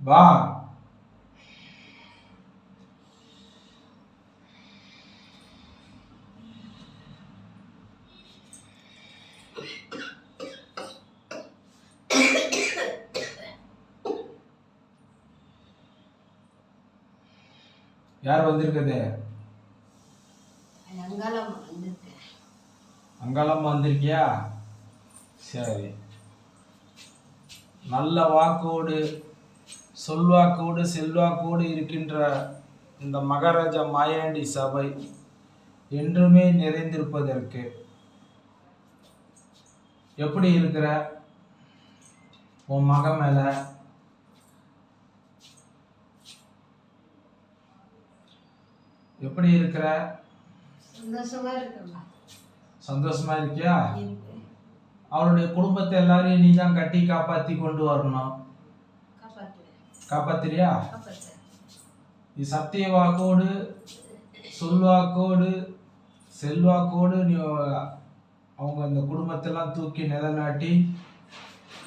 வா. யார் வந்திருக்குது? அங்காளம்மா வந்திருக்கியா? சரி. நல்ல வாக்கோடு சொல்வாக்கோடு செல்வாக்கோடு இருக்கின்ற இந்த மகாராஜா மாயாண்டி சபை என்றுமே நிறைந்திருப்பதற்கு. எப்படி இருக்கிற? உன் மகன் மேல. எப்படி இருக்கிற? சந்தோஷமா இருக்கியா? அவருடைய குடும்பத்தை எல்லாரையும் நீ தான் கட்டி காப்பாத்தி கொண்டு வரணும். காப்பாத்துறியா? காப்பாத்துறேன். நீ சத்திய வாக்கோடு சொல்வாக்கோடு செல்வாக்கோடு நீ அவங்க அந்த குடும்பத்தெல்லாம் தூக்கி நிலநாட்டி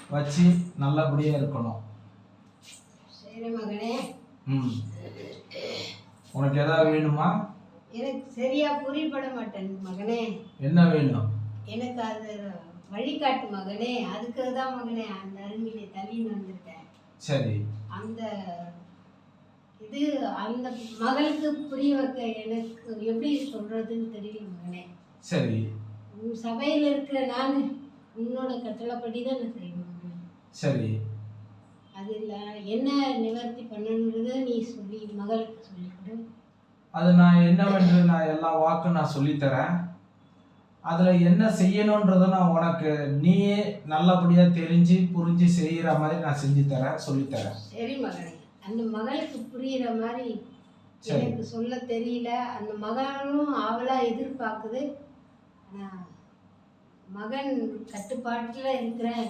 வச்சு நல்லபடியா இருக்கணும். ம். உனக்கு ஏதாவது வேணுமா? எனக்கு சரியா புரியப்பட மாட்டேன் மகனே. என்ன வேணும்? எனக்கு அது வழிகாட்டு மகனே. அதுக்கு தான் மகனே அந்த அருமையிலே தள்ளின்னு வந்திருக்கேன் சரி. அந்த இது அந்த மகளுக்கு புரிய வைக்க எனக்கு எப்படி சொல்றதுன்னு தெரியல மகனே. சரி. உன் சபையில் இருக்கிற நான் உன்னோட கட்டளைப்படி தான் நான் செய்வேன் சரி. அதில் என்ன நிவர்த்தி பண்ணணுன்றதை நீ சொல்லி மகளுக்கு சொல்லிக் கொடு. அது நான் என்னவென்று நான் எல்லா வாக்கும் நான் சொல்லித்தரேன் அதில் என்ன செய்யணுன்றதை நான் உனக்கு நீயே நல்லபடியாக தெரிஞ்சு புரிஞ்சு செய்கிற மாதிரி நான் செஞ்சு தரேன். சொல்லித்தரேன் சரி மகனே. அந்த மகளுக்கு புரியுற மாதிரி. எனக்கு சொல்ல தெரியல. அந்த மகனும் ஆவலா எதிர்பார்க்குது. மகன் கட்டுப்பாட்டில் இருக்கிறேன்.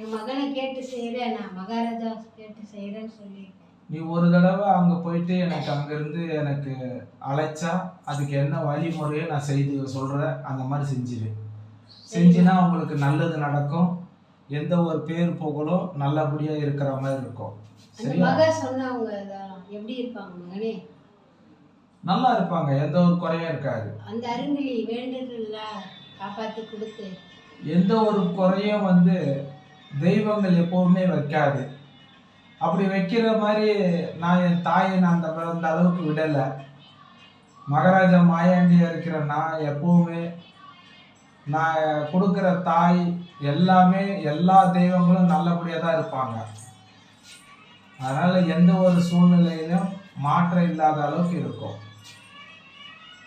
என் மகனை கேட்டு செய்கிறேன் நான் மகாராஜா கேட்டு செய்கிறேன்னு சொல்லியிருக்கேன். நீ ஒரு தடவை அங்கே போயிட்டு எனக்கு அங்கேருந்து எனக்கு அழைச்சா அதுக்கு என்ன வழிமுறையை நான் செய்து சொல்கிறேன் அந்த மாதிரி செஞ்சிரு. செஞ்சினா உங்களுக்கு நல்லது நடக்கும். எந்த ஒரு பேர் புகழும் நல்லபடியாக இருக்கிற மாதிரி இருக்கும். சரியா? எப்படி இருப்பாங்க மகனே? நல்லா இருப்பாங்க. எந்த ஒரு குறையும் இருக்காது. அந்த அருங்கிலி வேண்டுதல்ல காப்பாற்றி கொடுத்து. எந்த ஒரு குறையும் வந்து தெய்வங்கள் எப்பவுமே வைக்காது. அப்படி வைக்கிற மாதிரி நான் என் தாயை நான் அந்த அந்த அளவுக்கு விடலை. மகாராஜா மாயாண்டியா இருக்கிற நான் எப்பவுமே நான் கொடுக்குற தாய் எல்லாமே எல்லா தெய்வங்களும் நல்லபடியாக தான் இருப்பாங்க. அதனால் எந்த ஒரு சூழ்நிலையிலும் மாற்றம் இல்லாத அளவுக்கு இருக்கும்.